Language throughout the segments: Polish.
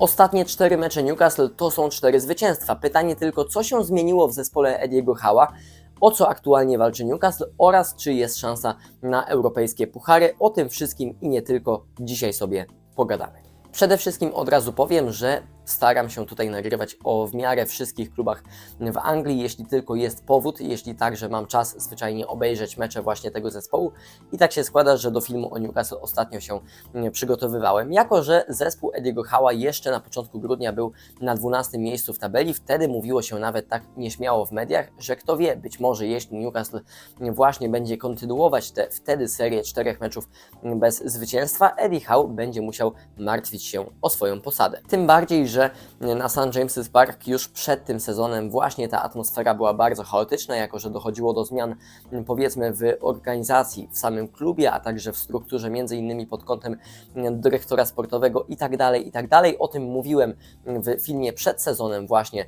Ostatnie cztery mecze Newcastle to są cztery zwycięstwa. Pytanie tylko, co się zmieniło w zespole Ediego Hała, o co aktualnie walczy Newcastle oraz czy jest szansa na europejskie puchary. O tym wszystkim i nie tylko dzisiaj sobie pogadamy. Przede wszystkim od razu powiem, że staram się tutaj nagrywać o w miarę wszystkich klubach w Anglii, jeśli tylko jest powód, jeśli także mam czas zwyczajnie obejrzeć mecze właśnie tego zespołu. I tak się składa, że do filmu o Newcastle ostatnio się mm, przygotowywałem. Jako, że zespół Ediego Hała jeszcze na początku grudnia był na 12 miejscu w tabeli, wtedy mówiło się nawet tak nieśmiało w mediach, że kto wie, być może jeśli Newcastle właśnie będzie kontynuować tę wtedy serię czterech meczów bez zwycięstwa, Eddie Howe będzie musiał martwić się o swoją posadę. Tym bardziej, że na St. James's Park już przed tym sezonem właśnie ta atmosfera była bardzo chaotyczna, jako że dochodziło do zmian powiedzmy w organizacji, w samym klubie, a także w strukturze między innymi pod kątem dyrektora sportowego i tak dalej, i tak dalej. O tym mówiłem w filmie przed sezonem właśnie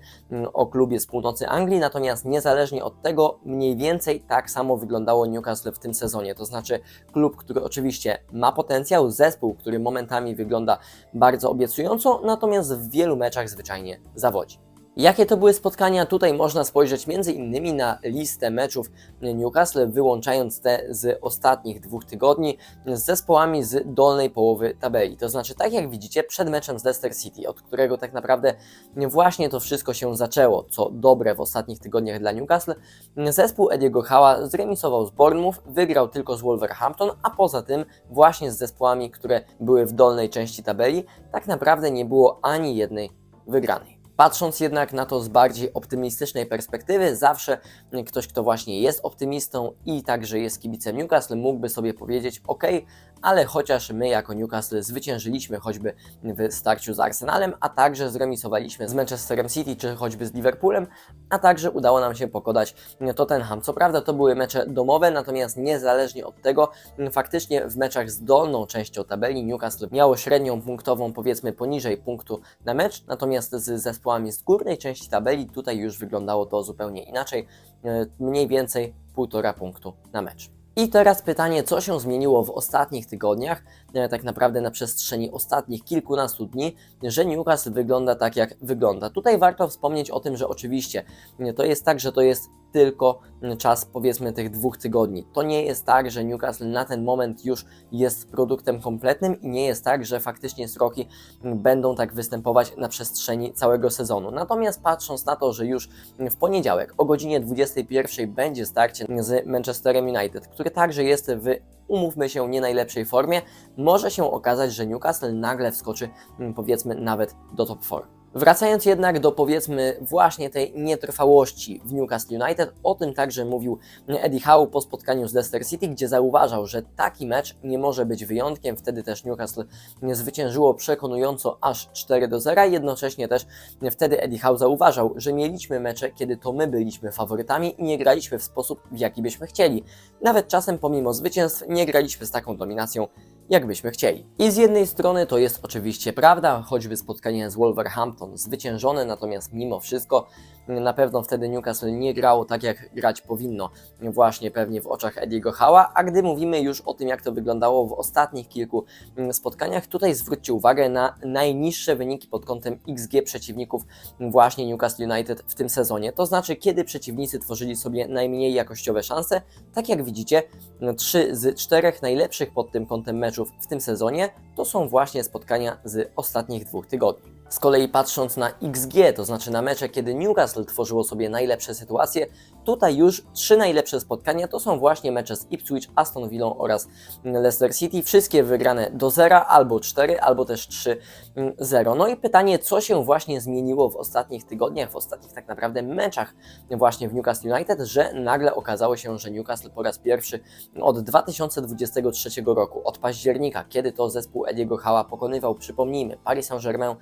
o klubie z północy Anglii, natomiast niezależnie od tego mniej więcej tak samo wyglądało Newcastle w tym sezonie, to znaczy klub, który oczywiście ma potencjał, zespół, który momentami wygląda bardzo obiecująco, natomiast w wielu meczach zwyczajnie zawodzi. Jakie to były spotkania? Tutaj można spojrzeć innymi na listę meczów Newcastle, wyłączając te z ostatnich dwóch tygodni z zespołami z dolnej połowy tabeli. To znaczy, tak jak widzicie, przed meczem z Leicester City, od którego tak naprawdę właśnie to wszystko się zaczęło, co dobre w ostatnich tygodniach dla Newcastle, zespół Ediego Hała zremisował z Bournemouth, wygrał tylko z Wolverhampton, a poza tym właśnie z zespołami, które były w dolnej części tabeli, tak naprawdę nie było ani jednej wygranej. Patrząc jednak na to z bardziej optymistycznej perspektywy, zawsze ktoś, kto właśnie jest optymistą i także jest kibicem Newcastle, mógłby sobie powiedzieć: OK, ale chociaż my jako Newcastle zwyciężyliśmy choćby w starciu z Arsenalem, a także zremisowaliśmy z Manchesterem City czy choćby z Liverpoolem, a także udało nam się pokonać Tottenham. Co prawda to były mecze domowe, natomiast niezależnie od tego, faktycznie w meczach z dolną częścią tabeli Newcastle miało średnią punktową powiedzmy poniżej punktu na mecz, natomiast z zespołami z górnej części tabeli. Tutaj już wyglądało to zupełnie inaczej, mniej więcej półtora punktu na mecz. I teraz pytanie, co się zmieniło w ostatnich tygodniach, e, tak naprawdę na przestrzeni ostatnich kilkunastu dni, że Newcastle wygląda tak, jak wygląda. Tutaj warto wspomnieć o tym, że oczywiście e, to jest tak, że to jest tylko czas powiedzmy tych dwóch tygodni. To nie jest tak, że Newcastle na ten moment już jest produktem kompletnym i nie jest tak, że faktycznie sroki będą tak występować na przestrzeni całego sezonu. Natomiast patrząc na to, że już w poniedziałek o godzinie 21 będzie starcie z Manchesterem United, który także jest w umówmy się, nie najlepszej formie, może się okazać, że Newcastle nagle wskoczy powiedzmy nawet do top 4. Wracając jednak do powiedzmy właśnie tej nietrwałości w Newcastle United, o tym także mówił Eddie Howe po spotkaniu z Leicester City, gdzie zauważał, że taki mecz nie może być wyjątkiem. Wtedy też Newcastle zwyciężyło przekonująco aż 4 do 0. Jednocześnie też wtedy Eddie Howe zauważał, że mieliśmy mecze, kiedy to my byliśmy faworytami i nie graliśmy w sposób, w jaki byśmy chcieli. Nawet czasem pomimo zwycięstw nie graliśmy z taką dominacją, jakbyśmy chcieli. I z jednej strony to jest oczywiście prawda, choćby spotkanie z Wolverhampton zwyciężone, natomiast mimo wszystko na pewno wtedy Newcastle nie grało tak, jak grać powinno, właśnie pewnie w oczach Ediego Hała, a gdy mówimy już o tym, jak to wyglądało w ostatnich kilku spotkaniach, tutaj zwróćcie uwagę na najniższe wyniki pod kątem XG przeciwników właśnie Newcastle United w tym sezonie, to znaczy kiedy przeciwnicy tworzyli sobie najmniej jakościowe szanse, tak jak widzicie, trzy z czterech najlepszych pod tym kątem meczów w tym sezonie to są właśnie spotkania z ostatnich dwóch tygodni. Z kolei patrząc na XG, to znaczy na mecze, kiedy Newcastle tworzyło sobie najlepsze sytuacje, tutaj już trzy najlepsze spotkania to są właśnie mecze z Ipswich, Aston Villa oraz Leicester City. Wszystkie wygrane do zera, albo 4, albo też 3-0. No i pytanie, co się właśnie zmieniło w ostatnich tygodniach, w ostatnich tak naprawdę meczach właśnie w Newcastle United, że nagle okazało się, że Newcastle po raz pierwszy od 2023 roku, od października, kiedy to zespół Ediego Hała pokonywał, przypomnijmy, Paris Saint-Germain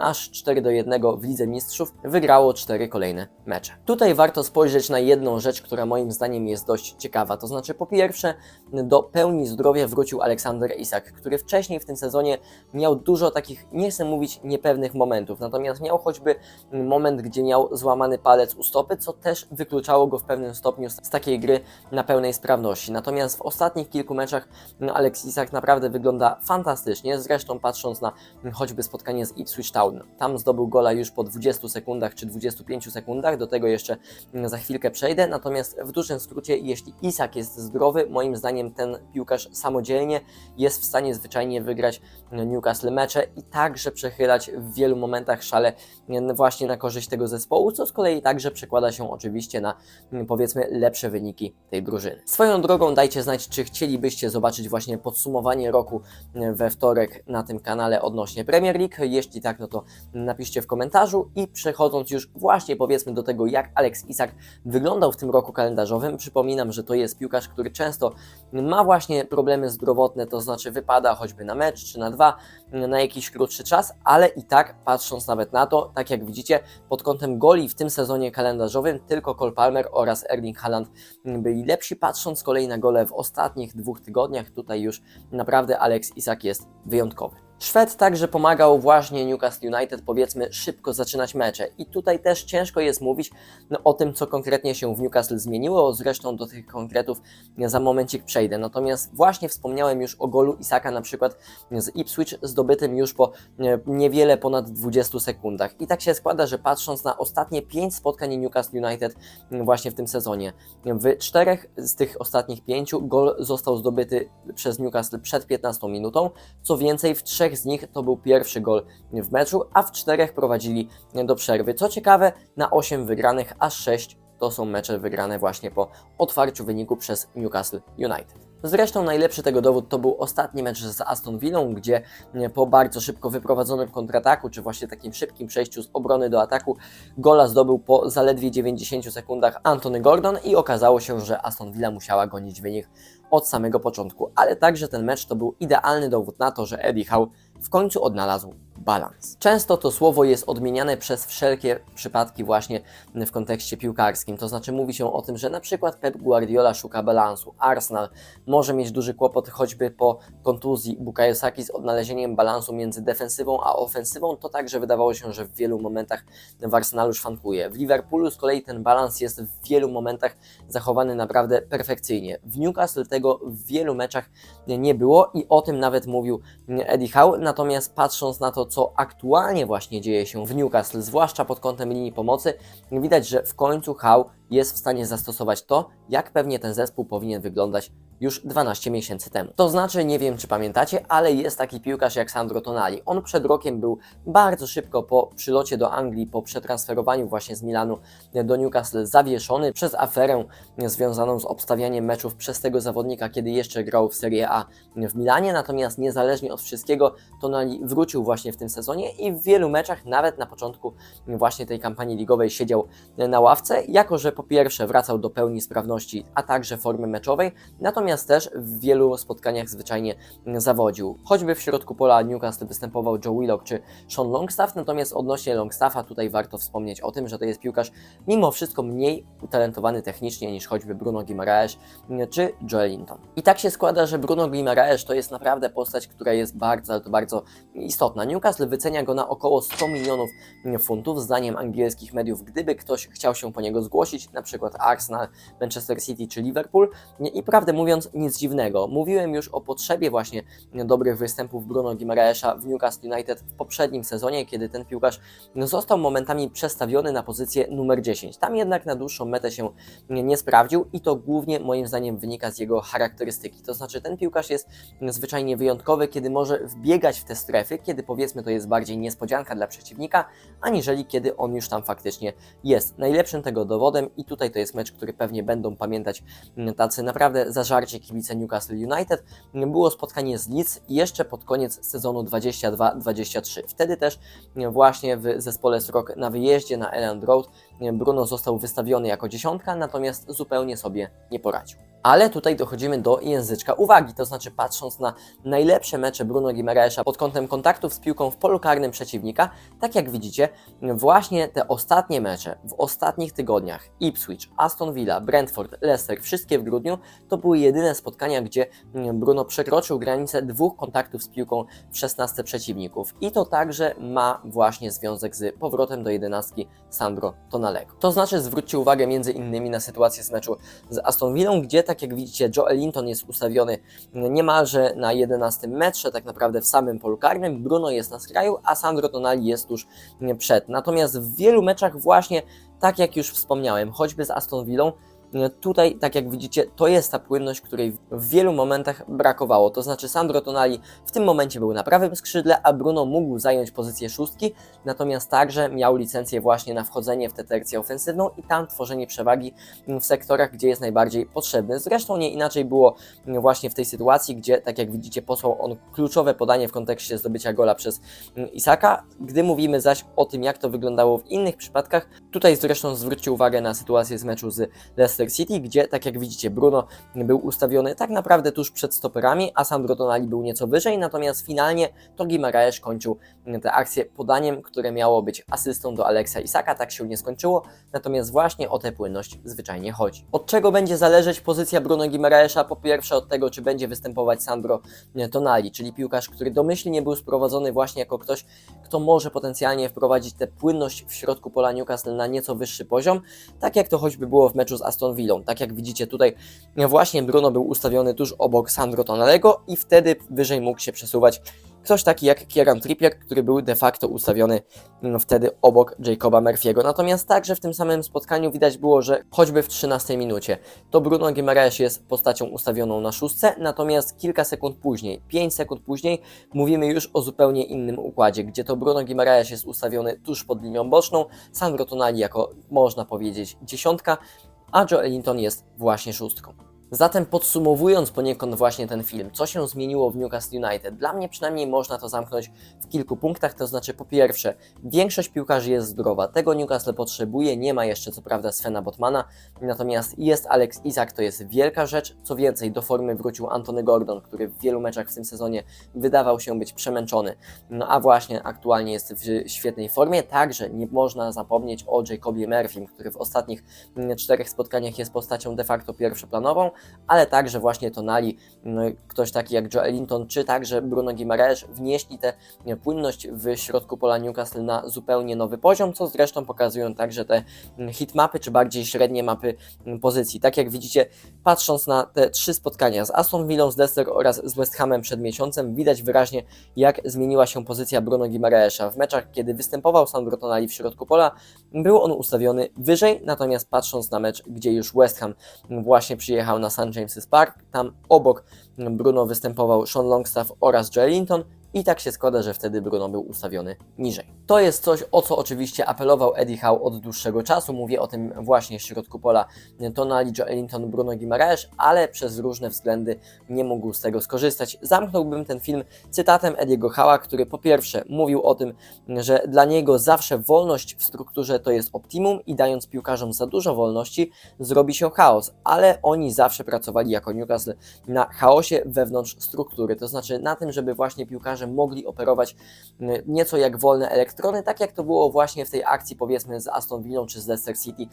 aż 4 do 1 w Lidze Mistrzów, wygrało 4 kolejne mecze. Tutaj warto spojrzeć na jedną rzecz, która moim zdaniem jest dość ciekawa. To znaczy, po pierwsze, do pełni zdrowia wrócił Aleksander Isak, który wcześniej w tym sezonie miał dużo takich, nie chcę mówić niepewnych momentów, natomiast miał choćby moment, gdzie miał złamany palec u stopy, co też wykluczało go w pewnym stopniu z takiej gry na pełnej sprawności. Natomiast w ostatnich kilku meczach Alex Isak naprawdę wygląda fantastycznie. Zresztą patrząc na choćby spotkanie z Ipswich Town, Town. Tam zdobył gola już po 20 sekundach czy 25 sekundach, do tego jeszcze mm, za chwilkę przejdę. Natomiast w dużym skrócie, jeśli Isak jest zdrowy, moim zdaniem ten piłkarz samodzielnie jest w stanie zwyczajnie wygrać Newcastle mecze i także przechylać w wielu momentach szale mm, właśnie na korzyść tego zespołu, co z kolei także przekłada się oczywiście na mm, powiedzmy lepsze wyniki tej drużyny. Swoją drogą dajcie znać, czy chcielibyście zobaczyć właśnie podsumowanie roku mm, we wtorek na tym kanale odnośnie Premier League. Jeśli tak, no to napiszcie w komentarzu i przechodząc już właśnie powiedzmy do tego, jak Alex Isak wyglądał w tym roku kalendarzowym. Przypominam, że to jest piłkarz, który często ma właśnie problemy zdrowotne, to znaczy wypada choćby na mecz czy na dwa, na jakiś krótszy czas, ale i tak patrząc nawet na to, tak jak widzicie, pod kątem goli w tym sezonie kalendarzowym tylko Cole Palmer oraz Erling Haaland byli lepsi, patrząc z kolei na gole w ostatnich dwóch tygodniach, tutaj już naprawdę Alex Isak jest wyjątkowy. Szwed także pomagał właśnie Newcastle United, powiedzmy, szybko zaczynać mecze. I tutaj też ciężko jest mówić no, o tym, co konkretnie się w Newcastle zmieniło. Zresztą do tych konkretów za momencik przejdę. Natomiast właśnie wspomniałem już o golu Isaka, na przykład z Ipswich, zdobytym już po e, niewiele ponad 20 sekundach. I tak się składa, że patrząc na ostatnie 5 spotkań Newcastle United właśnie w tym sezonie, w czterech z tych ostatnich pięciu gol został zdobyty przez Newcastle przed 15 minutą. Co więcej, w trzech z nich to był pierwszy gol w meczu, a w czterech prowadzili do przerwy. Co ciekawe, na 8 wygranych, aż 6 to są mecze wygrane właśnie po otwarciu wyniku przez Newcastle United. Zresztą najlepszy tego dowód to był ostatni mecz z Aston Villą, gdzie po bardzo szybko wyprowadzonym kontrataku, czy właśnie takim szybkim przejściu z obrony do ataku, gola zdobył po zaledwie 90 sekundach Anthony Gordon i okazało się, że Aston Villa musiała gonić wynik od samego początku. Ale także ten mecz to był idealny dowód na to, że Eddie Howe w końcu odnalazł balans. Często to słowo jest odmieniane przez wszelkie przypadki właśnie w kontekście piłkarskim. To znaczy mówi się o tym, że na przykład Pep Guardiola szuka balansu. Arsenal może mieć duży kłopot choćby po kontuzji Bukayo Saki z odnalezieniem balansu między defensywą a ofensywą. To także wydawało się, że w wielu momentach w Arsenalu szwankuje. W Liverpoolu z kolei ten balans jest w wielu momentach zachowany naprawdę perfekcyjnie. W Newcastle tego w wielu meczach nie było i o tym nawet mówił Eddie Howe. Natomiast patrząc na to, co aktualnie właśnie dzieje się w Newcastle, zwłaszcza pod kątem linii pomocy, widać, że w końcu Howe jest w stanie zastosować to, jak pewnie ten zespół powinien wyglądać już 12 miesięcy temu. To znaczy, nie wiem czy pamiętacie, ale jest taki piłkarz jak Sandro Tonali. On przed rokiem był bardzo szybko po przylocie do Anglii, po przetransferowaniu właśnie z Milanu do Newcastle zawieszony przez aferę związaną z obstawianiem meczów przez tego zawodnika, kiedy jeszcze grał w Serie A w Milanie. Natomiast niezależnie od wszystkiego, Tonali wrócił właśnie w tym sezonie i w wielu meczach, nawet na początku właśnie tej kampanii ligowej, siedział na ławce, jako że po pierwsze wracał do pełni sprawności, a także formy meczowej, natomiast też w wielu spotkaniach zwyczajnie zawodził. Choćby w środku pola Newcastle występował Joe Willock czy Sean Longstaff, natomiast odnośnie Longstaffa tutaj warto wspomnieć o tym, że to jest piłkarz mimo wszystko mniej utalentowany technicznie niż choćby Bruno Guimaraes czy Joel Linton. I tak się składa, że Bruno Guimaraes to jest naprawdę postać, która jest bardzo, ale to bardzo istotna. Newcastle wycenia go na około 100 milionów funtów, zdaniem angielskich mediów, gdyby ktoś chciał się po niego zgłosić, na przykład Arsenal, Manchester City czy Liverpool. I prawdę mówiąc, nic dziwnego. Mówiłem już o potrzebie właśnie dobrych występów Bruno Guimaraes'a w Newcastle United w poprzednim sezonie, kiedy ten piłkarz został momentami przestawiony na pozycję numer 10. Tam jednak na dłuższą metę się nie sprawdził i to głównie moim zdaniem wynika z jego charakterystyki. To znaczy ten piłkarz jest zwyczajnie wyjątkowy, kiedy może wbiegać w te strefy, kiedy powiedzmy to jest bardziej niespodzianka dla przeciwnika, aniżeli kiedy on już tam faktycznie jest. Najlepszym tego dowodem i tutaj to jest mecz, który pewnie będą pamiętać tacy naprawdę zażarci kibice Newcastle United, było spotkanie z Leeds jeszcze pod koniec sezonu 22-23. Wtedy też właśnie w zespole Srok na wyjeździe na Elland Road Bruno został wystawiony jako dziesiątka, natomiast zupełnie sobie nie poradził. Ale tutaj dochodzimy do języczka uwagi, to znaczy patrząc na najlepsze mecze Bruno Guimaraes'a pod kątem kontaktów z piłką w polu karnym przeciwnika, tak jak widzicie, właśnie te ostatnie mecze w ostatnich tygodniach Ipswich, Aston Villa, Brentford, Leicester, wszystkie w grudniu, to były jedyne spotkania, gdzie Bruno przekroczył granicę dwóch kontaktów z piłką w 16 przeciwników. I to także ma właśnie związek z powrotem do jedenastki Sandro Tonalego. To znaczy zwróćcie uwagę między innymi na sytuację z meczu z Aston Villą, gdzie tak tak jak widzicie Joe Ellington jest ustawiony niemalże na 11 metrze, tak naprawdę w samym polu karnym, Bruno jest na skraju, a Sandro Tonali jest tuż przed. Natomiast w wielu meczach właśnie, tak jak już wspomniałem, choćby z Aston Villą, Tutaj, tak jak widzicie, to jest ta płynność, której w wielu momentach brakowało. To znaczy Sandro Tonali w tym momencie był na prawym skrzydle, a Bruno mógł zająć pozycję szóstki, natomiast także miał licencję właśnie na wchodzenie w tę tercję ofensywną i tam tworzenie przewagi w sektorach, gdzie jest najbardziej potrzebny. Zresztą nie inaczej było właśnie w tej sytuacji, gdzie, tak jak widzicie, posłał on kluczowe podanie w kontekście zdobycia gola przez Isaka. Gdy mówimy zaś o tym, jak to wyglądało w innych przypadkach, tutaj zresztą zwróćcie uwagę na sytuację z meczu z Leicester Leicester City, gdzie, tak jak widzicie, Bruno był ustawiony tak naprawdę tuż przed stoperami, a Sandro Tonali był nieco wyżej, natomiast finalnie to Guimaraes kończył tę akcję podaniem, które miało być asystą do Alexa Isaka, tak się nie skończyło, natomiast właśnie o tę płynność zwyczajnie chodzi. Od czego będzie zależeć pozycja Bruno Guimaraesza? Po pierwsze od tego, czy będzie występować Sandro Tonali, czyli piłkarz, który domyślnie był sprowadzony właśnie jako ktoś, kto może potencjalnie wprowadzić tę płynność w środku pola Newcastle na nieco wyższy poziom, tak jak to choćby było w meczu z Aston Villą. Tak jak widzicie tutaj właśnie Bruno był ustawiony tuż obok Sandro Tonalego i wtedy wyżej mógł się przesuwać ktoś taki jak Kieran Trippier, który był de facto ustawiony mm, wtedy obok Jacoba Murphy'ego. Natomiast także w tym samym spotkaniu widać było, że choćby w 13 minucie to Bruno Guimaraes jest postacią ustawioną na szóstce, natomiast kilka sekund później, 5 sekund później mówimy już o zupełnie innym układzie, gdzie to Bruno Guimaraes jest ustawiony tuż pod linią boczną, Sandro Tonali jako można powiedzieć dziesiątka, a Joe Ellington jest właśnie szóstką. Zatem podsumowując poniekąd właśnie ten film, co się zmieniło w Newcastle United, dla mnie przynajmniej można to zamknąć w kilku punktach, to znaczy po pierwsze, większość piłkarzy jest zdrowa, tego Newcastle potrzebuje, nie ma jeszcze co prawda Svena Botmana, natomiast jest Alex Isak, to jest wielka rzecz, co więcej, do formy wrócił Antony Gordon, który w wielu meczach w tym sezonie wydawał się być przemęczony, no a właśnie aktualnie jest w świetnej formie, także nie można zapomnieć o Jacobie Murphym, który w ostatnich mm, czterech spotkaniach jest postacią de facto pierwszoplanową, ale także właśnie Tonali, mm, ktoś taki jak Joe Ellington, czy także Bruno Guimaraes wnieśli tę płynność w środku pola Newcastle na zupełnie nowy poziom, co zresztą pokazują także te mm, hitmapy, czy bardziej średnie mapy mm, pozycji. Tak jak widzicie, patrząc na te trzy spotkania z Aston Villą, z Leicester oraz z West Hamem przed miesiącem, widać wyraźnie, jak zmieniła się pozycja Bruno Guimaraesza. W meczach, kiedy występował Sandro Tonali w środku pola, był on ustawiony wyżej, natomiast patrząc na mecz, gdzie już West Ham właśnie przyjechał na St. James's Park. Tam obok Bruno występował Sean Longstaff oraz Joe Linton i tak się składa, że wtedy Bruno był ustawiony niżej. To jest coś, o co oczywiście apelował Eddie Howe od dłuższego czasu. Mówię o tym właśnie w środku pola Tonali, Joe Ellington, Bruno Guimaraes, ale przez różne względy nie mógł z tego skorzystać. Zamknąłbym ten film cytatem Ediego Howe'a, który po pierwsze mówił o tym, że dla niego zawsze wolność w strukturze to jest optimum i dając piłkarzom za dużo wolności zrobi się chaos, ale oni zawsze pracowali jako Newcastle na chaosie wewnątrz struktury, to znaczy na tym, żeby właśnie piłkarze mogli operować nieco jak wolne elektrony, tak jak to było właśnie w tej akcji powiedzmy z Aston Villą czy z Leicester City,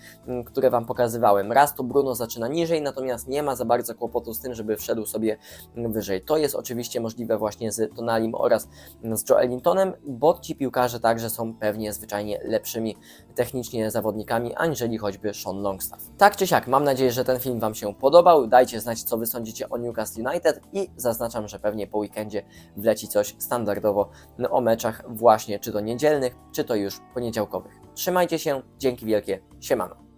które Wam pokazywałem. Raz to Bruno zaczyna niżej, natomiast nie ma za bardzo kłopotu z tym, żeby wszedł sobie wyżej. To jest oczywiście możliwe właśnie z Tonalim oraz z Joe Ellingtonem, bo ci piłkarze także są pewnie zwyczajnie lepszymi technicznie zawodnikami, aniżeli choćby Sean Longstaff. Tak czy siak, mam nadzieję, że ten film Wam się podobał. Dajcie znać, co Wy sądzicie o Newcastle United i zaznaczam, że pewnie po weekendzie wleci coś standardowo o meczach właśnie czy to niedzielnych, czy to już poniedziałkowych. Trzymajcie się, dzięki wielkie, siemano.